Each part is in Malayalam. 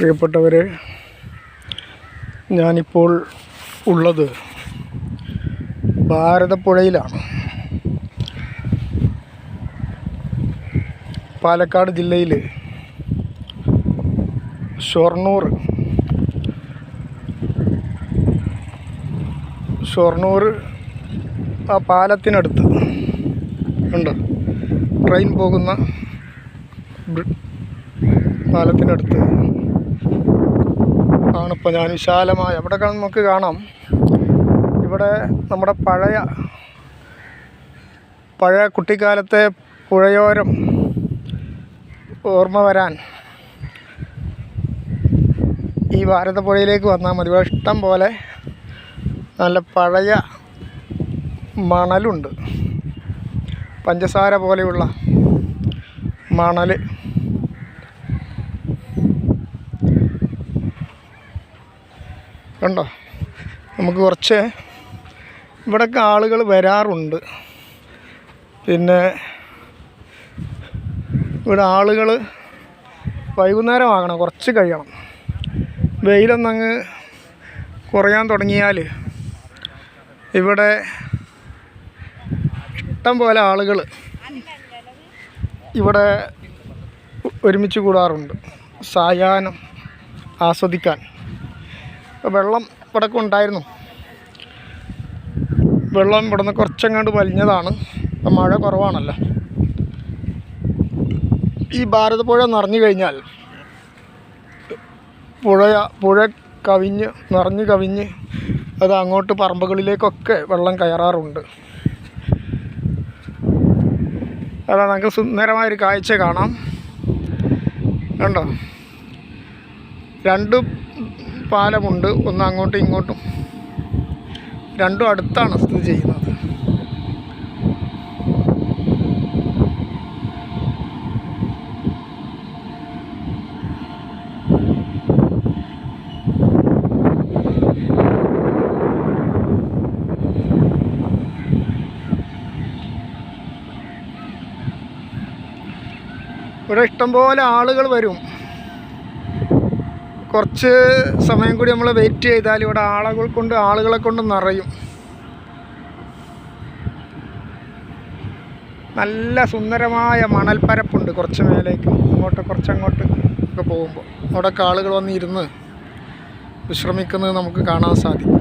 പ്രിയപ്പെട്ടവരെ ഞാനിപ്പോൾ ഉള്ളത് ഭാരതപ്പുഴയിലാണ്. പാലക്കാട് ജില്ലയിൽ ഷൊർണൂർ. ഷൊർണൂർ ആ പാലത്തിനടുത്ത് ഉണ്ട്. ട്രെയിൻ പോകുന്ന ബ്രി- ആണിപ്പോൾ ഞാൻ വിശാലമായ അവിടെ നമുക്ക് കാണാം. ഇവിടെ നമ്മുടെ പഴയ പഴയ കുട്ടിക്കാലത്തെ പുഴയോരം ഓർമ്മ വരാൻ ഈ ഭാരതപ്പുഴയിലേക്ക് വന്നാൽ മതി. ഇഷ്ടം പോലെ നല്ല പഴയ മണലുണ്ട്. പഞ്ചസാര പോലെയുള്ള മണൽ കണ്ടോ? നമുക്ക് കുറച്ച് ഇവിടെയൊക്കെ ആളുകൾ വരാറുണ്ട്. പിന്നെ ഇവിടെ ആളുകൾ വൈകുന്നേരം ആകണം കുറച്ച് കഴിയണം. വെയിലൊന്നങ്ങ് കുറയാൻ തുടങ്ങിയാൽ ഇവിടെ ഇഷ്ടം പോലെ ആളുകൾ ഇവിടെ ഒരുമിച്ച് കൂടാറുണ്ട്. സായാഹ്നം ആസ്വദിക്കാൻ. വെള്ളം ഇവിടെ ഉണ്ടായിരുന്നു. വെള്ളം ഇവിടെ നിന്ന് കുറച്ചെങ്ങാണ്ട് വലിഞ്ഞതാണ്. മഴ കുറവാണല്ലോ. ഈ ഭാരതപ്പുഴ നിറഞ്ഞു കഴിഞ്ഞാൽ പുഴ പുഴ കവിഞ്ഞ് നിറഞ്ഞു കവിഞ്ഞ് അത് അങ്ങോട്ട് പറമ്പുകളിലേക്കൊക്കെ വെള്ളം കയറാറുണ്ട്. അതാ നമുക്ക് സുന്ദരമായൊരു കാഴ്ച കാണാം. കണ്ടോ? രണ്ട് പാലമുണ്ട്. ഒന്ന് അങ്ങോട്ടും ഇങ്ങോട്ടും. രണ്ടും അടുത്താണ് സ്ഥിതി ചെയ്യുന്നത്. ഇവിടെ ഇഷ്ടംപോലെ ആളുകൾ വരും. കുറച്ച് സമയം കൂടി നമ്മൾ വെയിറ്റ് ചെയ്താൽ ഇവിടെ ആളുകൾ കൊണ്ട് ആളുകളെ കൊണ്ട് നിറയും. നല്ല സുന്ദരമായ മണൽപ്പരപ്പുണ്ട് കുറച്ച് മേലേക്ക്. അങ്ങോട്ട് കുറച്ചങ്ങോട്ട് ഒക്കെ പോകുമ്പോൾ. അവിടെയൊക്കെ ആളുകൾ വന്നിരുന്ന് വിശ്രമിക്കുന്നത് നമുക്ക് കാണാൻ സാധിക്കും.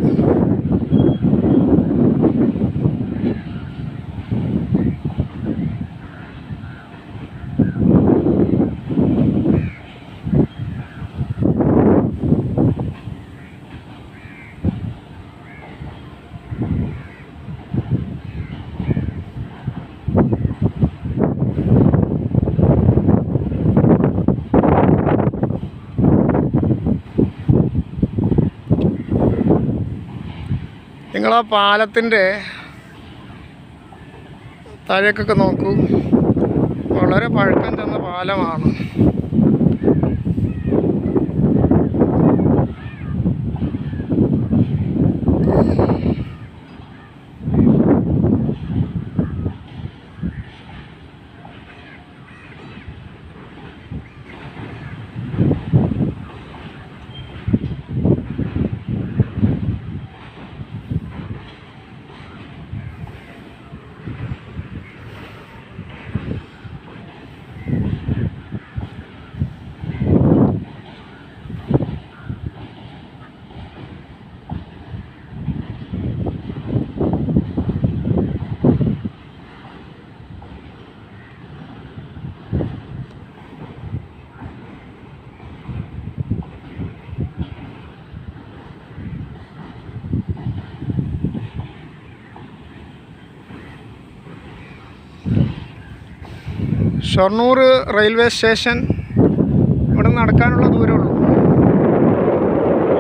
നിങ്ങൾ ആ പാലത്തിന്റെ താഴേക്കൊക്കെ നോക്കൂ. വളരെ പഴക്കം ചെന്ന പാലമാണ്. ഷൊർണൂർ റെയിൽവേ സ്റ്റേഷൻ ഇവിടെ നടക്കാനുള്ള ദൂരമുള്ളൂ.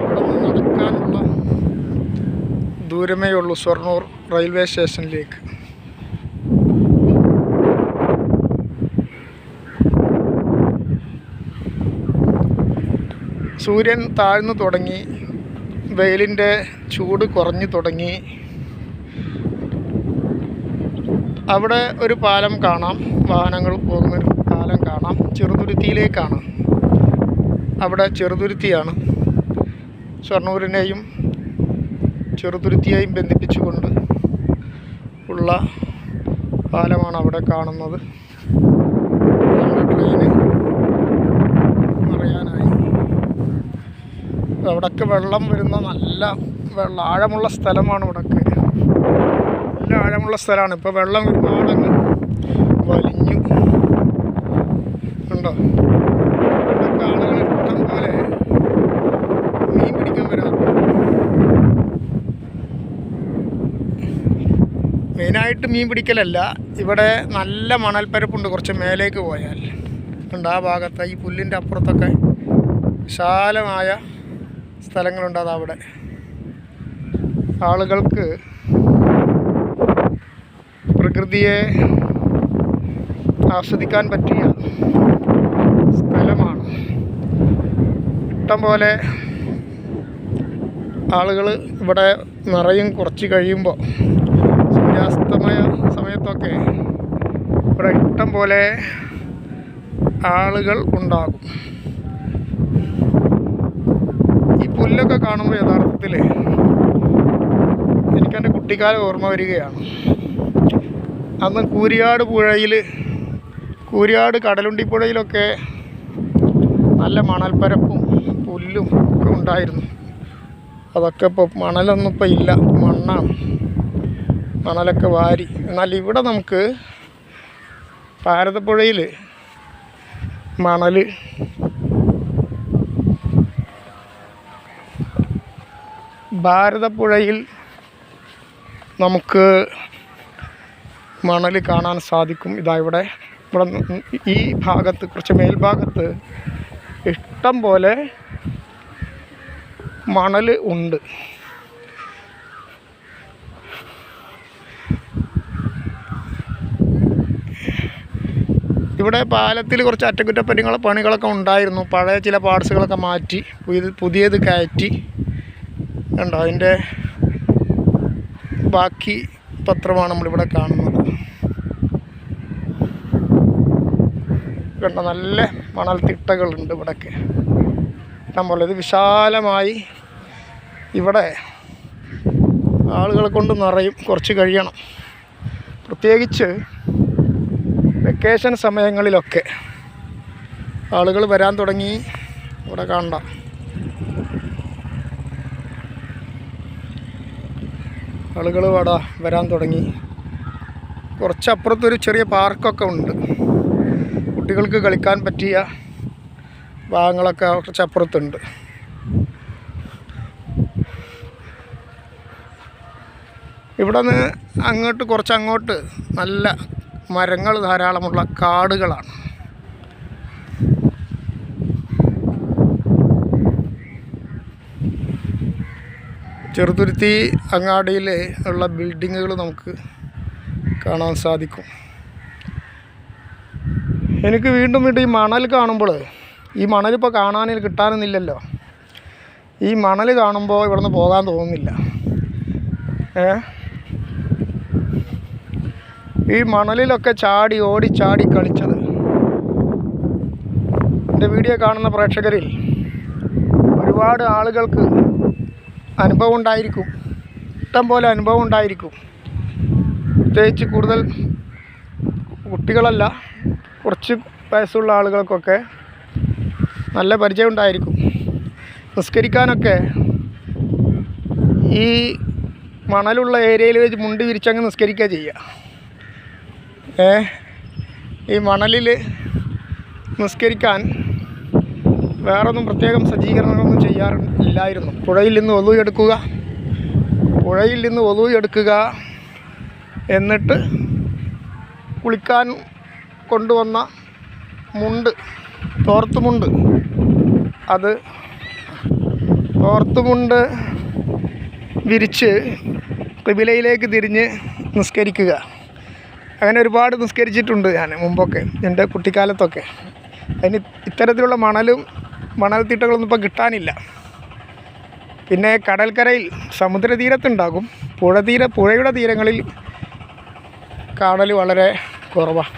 ഇവിടെ നടക്കാനുള്ള ദൂരമേ ഉള്ളൂ ഷൊർണൂർ റെയിൽവേ സ്റ്റേഷനിലേക്ക്. സൂര്യൻ താഴ്ന്നു തുടങ്ങി വെയിലിന്റെ ചൂട് കുറഞ്ഞു തുടങ്ങി. അവിടെ ഒരു പാലം കാണാം. വാഹനങ്ങൾ പോകുന്നൊരു പാലം കാണാം. ചെറുതുരുത്തിയിലേക്കാണ്. അവിടെ ചെറുതുരുത്തിയാണ്. ഷൊർണൂരിനെയും ചെറുതുരുത്തിയെയും ബന്ധിപ്പിച്ചുകൊണ്ട് ഉള്ള പാലമാണ് അവിടെ കാണുന്നത്. ട്രെയിന് അറിയാനായി. അവിടൊക്കെ വെള്ളം വരുന്ന നല്ല വെള്ളം ആഴമുള്ള സ്ഥലമാണ് ഇവിടൊക്കെ. നല്ല ആഴമുള്ള സ്ഥലമാണ്. ഇപ്പോൾ വെള്ളം ഒരുപാടങ്ങ് വലിഞ്ഞു. കണ്ടോ? മീൻ പിടിക്കാൻ മെയിനായിട്ട് മീൻ പിടിക്കലല്ല. ഇവിടെ നല്ല മണൽപ്പരപ്പുണ്ട്. കുറച്ച് മേലേക്ക് പോയാൽ. ഉണ്ട് ആ ഭാഗത്ത് ഈ പുല്ലിന്റെ അപ്പുറത്തൊക്കെ വിശാലമായ സ്ഥലങ്ങളുണ്ട്. അതവിടെ. ആളുകൾക്ക് പ്രകൃതിയെ ആസ്വദിക്കാൻ പറ്റിയ സ്ഥലമാണ്. ഇഷ്ടം പോലെ ആളുകൾ ഇവിടെ നിറയും കുറച്ച് കഴിയുമ്പോൾ സൂര്യാസ്തമയ സമയത്തൊക്കെ ഇവിടെ ഇഷ്ടം പോലെ ആളുകൾ ഉണ്ടാകും. ഈ പുല്ലൊക്കെ കാണുമ്പോൾ യഥാർത്ഥത്തിൽ എനിക്കെന്റെ കുട്ടിക്കാലം ഓർമ്മ വരികയാണ്. അന്ന് കൂരിയാട് പുഴയിൽ കൂരിയാട് കടലുണ്ടി പുഴയിലൊക്കെ നല്ല മണൽപ്പരപ്പും പുല്ലും ഒക്കെ ഉണ്ടായിരുന്നു. അതൊക്കെ ഇപ്പോൾ മണലൊന്നും ഇപ്പോൾ ഇല്ല. മണ്ണാണ്. മണലൊക്കെ വാരി. എന്നാൽ ഇവിടെ നമുക്ക് ഭാരതപ്പുഴയിൽ മണൽ ഭാരതപ്പുഴയിൽ നമുക്ക് മണൽ കാണാൻ സാധിക്കും. ഇതാ ഇവിടെ ഇവിടെ ഈ ഭാഗത്ത് കുറച്ച് മേൽഭാഗത്ത് ഇഷ്ടം പോലെ മണൽ ഉണ്ട്. ഇവിടെ പാലത്തിൽ കുറച്ച് അറ്റകുറ്റപ്പണികൾ പണികളൊക്കെ ഉണ്ടായിരുന്നു. പഴയ ചില പാർട്സുകളൊക്കെ മാറ്റി പുതിയത് പുതിയത് കയറ്റി. ഉണ്ടോ അതിന്റെ ബാക്കി പത്രമാണ് നമ്മളിവിടെ കാണുന്നത്. കണ്ട നല്ല മണൽത്തിട്ടകളുണ്ട് ഇവിടെയൊക്കെ പോലെ ഇത് വിശാലമായി ഇവിടെ ആളുകളെ കൊണ്ട് നിറയും കുറച്ച് കഴിയണം. പ്രത്യേകിച്ച് വെക്കേഷൻ സമയങ്ങളിലൊക്കെ ആളുകൾ വരാൻ തുടങ്ങി ഇവിടെ കാണണ്ട. ആളുകൾ വട വരാൻ തുടങ്ങി. കുറച്ചപ്പുറത്തൊരു ചെറിയ പാർക്കൊക്കെ ഉണ്ട്. കുട്ടികൾക്ക് കളിക്കാൻ പറ്റിയ ഭാഗങ്ങളൊക്കെ കുറച്ചപ്പുറത്തുണ്ട് ഇവിടെ നിന്ന് അങ്ങോട്ട് കുറച്ചങ്ങോട്ട് നല്ല മരങ്ങൾ ധാരാളമുള്ള കാടുകളാണ്. ചെറുതുരുത്തി അങ്ങാടിയിൽ ഉള്ള ബിൽഡിങ്ങുകൾ നമുക്ക് കാണാൻ സാധിക്കും. എനിക്ക് വീണ്ടും വീണ്ടും ഈ മണൽ കാണുമ്പോൾ ഈ മണലിപ്പോൾ കാണാനിൽ കിട്ടാനൊന്നുമില്ലല്ലോ ഈ മണൽ കാണുമ്പോൾ ഇവിടുന്ന് പോകാൻ തോന്നുന്നില്ല. ഏ? ഈ മണലിലൊക്കെ ചാടി ഓടി ചാടി കളിച്ചത്. എന്റെ വീഡിയോ കാണുന്ന പ്രേക്ഷകരിൽ ഒരുപാട് ആളുകൾക്ക് അനുഭവം ഉണ്ടായിരിക്കും. ഇഷ്ടം പോലെ അനുഭവം ഉണ്ടായിരിക്കും. പ്രത്യേകിച്ച് കൂടുതൽ കുട്ടികളല്ല. കുറച്ച് വയസ്സുള്ള ആളുകൾക്കൊക്കെ നല്ല പരിചയം ഉണ്ടായിരിക്കും. നിസ്കരിക്കാനൊക്കെ ഈ മണലുള്ള ഏരിയയിൽ വെച്ച് മുണ്ടി വിരിച്ചങ്ങ് നിസ്കരിക്കുക ചെയ്യുക. ഏ? ഈ മണലിൽ നിസ്കരിക്കാൻ വേറൊന്നും പ്രത്യേകം സജ്ജീകരണങ്ങളൊന്നും ചെയ്യാറില്ലായിരുന്നു പുഴയിൽ നിന്ന് ഒലു എടുക്കുക പുഴയിൽ നിന്ന് ഒലു എടുക്കുക എന്നിട്ട് കുളിക്കാൻ കൊണ്ടുവന്ന മുണ്ട് തോർത്തുമുണ്ട് അത് തോർത്തുമുണ്ട് വിരിച്ച് കിബിലയിലേക്ക് തിരിഞ്ഞ് നിസ്കരിക്കുക. അങ്ങനെ ഒരുപാട് നിസ്കരിച്ചിട്ടുണ്ട് ഞാൻ മുമ്പൊക്കെ എന്റെ കുട്ടിക്കാലത്തൊക്കെ. അതിന് ഇത്തരത്തിലുള്ള മണലും മണൽത്തിട്ടകളൊന്നും ഇപ്പോൾ കിട്ടാനില്ല. പിന്നെ കടൽക്കരയിൽ സമുദ്രതീരത്തുണ്ടാകും. പുഴ തീര പുഴയുടെ തീരങ്ങളിൽ കാണൽ വളരെ കുറവാണ്